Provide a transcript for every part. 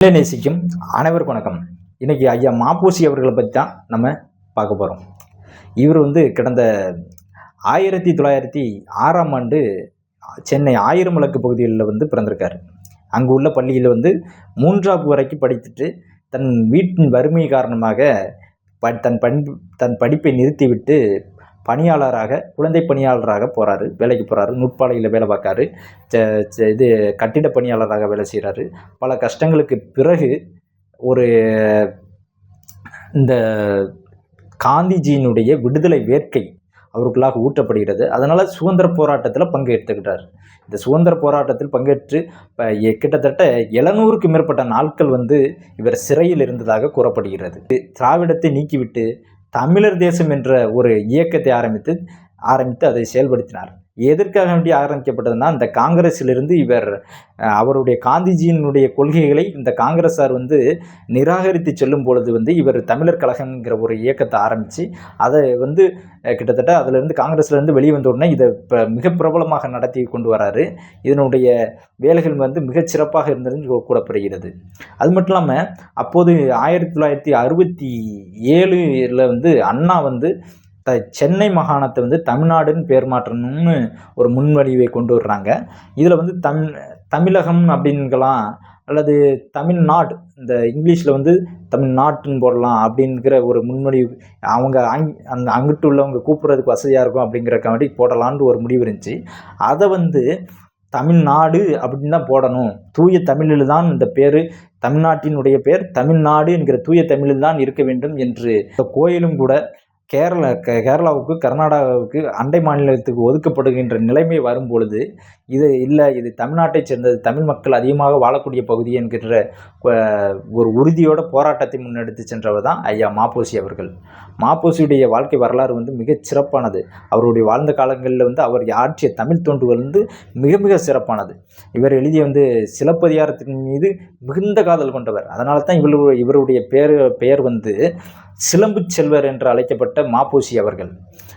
நேசிக்கும் அனைவருக்கும் வணக்கம். இன்னைக்கு ஐயா மாப்பூசி அவர்களை பற்றி தான் நம்ம பார்க்க போகிறோம் இவர் வந்து கடந்த ஆயிரத்தி தொள்ளாயிரத்தி ஆறாம் ஆண்டு சென்னை ஆயிரம் விளக்கு பகுதிகளில் வந்து பிறந்திருக்கார். அங்கு உள்ள பள்ளியில் வந்து மூன்றாவது வரைக்கும் படித்துட்டு தன் வீட்டின் வறுமை காரணமாக ப தன் பண் தன் படிப்பை நிறுத்திவிட்டு பணியாளராக குழந்தை பணியாளராக போகிறாரு வேலைக்கு போகிறாரு நுட்பாலையில் வேலை பார்க்காரு ச ச இது கட்டிட பணியாளராக வேலை செய்கிறாரு பல கஷ்டங்களுக்கு பிறகு ஒரு இந்த காந்திஜியினுடைய விடுதலை வேட்கை அவருக்குள்ளாக ஊட்டப்படுகிறது அதனால் சுதந்திர போராட்டத்தில் பங்கெடுத்துக்கிட்டார். இந்த சுதந்திர போராட்டத்தில் பங்கேற்று இப்போ எ- கிட்டத்தட்ட எழுநூறுக்கு மேற்பட்ட நாட்கள் வந்து இவர் சிறையில் இருந்ததாக கூறப்படுகிறது. திராவிடத்தை நீக்கிவிட்டு தமிழர் தேசம் என்ற ஒரு இயக்கத்தை ஆரம்பித்து ஆரம்பித்து அதை செயல்படுத்தினார். எதற்காக வேண்டி ஆரம்பிக்கப்பட்டதுன்னா இந்த காங்கிரஸிலிருந்து இவர் அவருடைய காந்திஜியினுடைய கொள்கைகளை இந்த காங்கிரஸார் வந்து நிராகரித்து செல்லும் பொழுது வந்து இவர் தமிழர் கழகம்ங்கிற ஒரு இயக்கத்தை ஆரம்பித்து அதை வந்து கிட்டத்தட்ட அதிலிருந்து காங்கிரஸ்லேருந்து வெளியே வந்த உடனே இதை இப்போ மிக பிரபலமாக நடத்தி கொண்டு வராரு. இதனுடைய வேலைகள் வந்து மிகச் சிறப்பாக இருந்ததுன்னு கூறப்படுகிறது. அது மட்டும் இல்லாமல் அப்போது ஆயிரத்தி தொள்ளாயிரத்தி அறுபத்தி ஏழில் வந்து அண்ணா வந்து த சென்னை மாகாணத்தை வந்து தமிழ்நாடுன்னு பேர் மாற்றணும்னு ஒரு முன்வடிவை கொண்டு வர்றாங்க. இதில் வந்து தம் தமிழகம் அப்படின்கலாம் அல்லது தமிழ்நாடு இந்த இங்கிலீஷில் வந்து தமிழ்நாட்டுன்னு போடலாம் அப்படிங்கிற ஒரு முன்மொழிவு அவங்க அங் அந்த அங்கிட்டு உள்ளவங்க கூப்பிட்றதுக்கு வசதியாக இருக்கும் அப்படிங்கிறக்காண்டி போடலான்னு ஒரு முடிவு இருந்துச்சு. அதை வந்து தமிழ்நாடு அப்படின்னு தான் போடணும். தூய தமிழில் தான் இந்த பேர் தமிழ்நாட்டினுடைய பேர் தமிழ்நாடு என்கிற தூய தமிழில் தான் இருக்க வேண்டும் என்று இந்த கோயிலும் கூட கேரளா கே கேரளாவுக்கு கர்நாடகாவுக்கு அண்டை மாநிலத்துக்கு ஒதுக்கப்படுகின்ற நிலைமை வரும்பொழுது இது இல்லை இது தமிழ்நாட்டைச் சேர்ந்தது தமிழ் மக்கள் அதிகமாக வாழக்கூடிய பகுதி என்கின்ற ஒரு உறுதியோட போராட்டத்தை முன்னெடுத்து சென்றவர் தான் ஐயா மாப்போசி அவர்கள். மாப்போசியுடைய வாழ்க்கை வரலாறு வந்து மிகச் சிறப்பானது. அவருடைய வாழ்ந்த காலங்களில் வந்து அவர் ஆற்றிய தமிழ் தொண்டுகள் வந்து மிக மிக சிறப்பானது. இவர் எழுதிய வந்து சிலப்பதிகாரத்தின் மீது மிகுந்த காதல் கொண்டவர். அதனால தான் இவர் இவருடைய பேர் பெயர் வந்து சிலம்பு செல்வர் என்று அழைக்கப்பட்ட மாப்போசி அவர்கள்.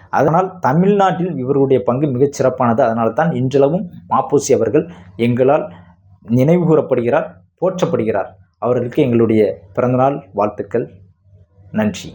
அதனால் தமிழ்நாட்டில் இவருடைய பங்கு மிகச் சிறப்பானது. அதனால் தான் இன்றளவும் மாப்போசி அவர்கள் எங்களால் நினைவு கூறப்படுகிறார் போற்றப்படுகிறார். அவர்களுக்கு எங்களுடைய பிறந்தநாள் வாழ்த்துக்கள். நன்றி.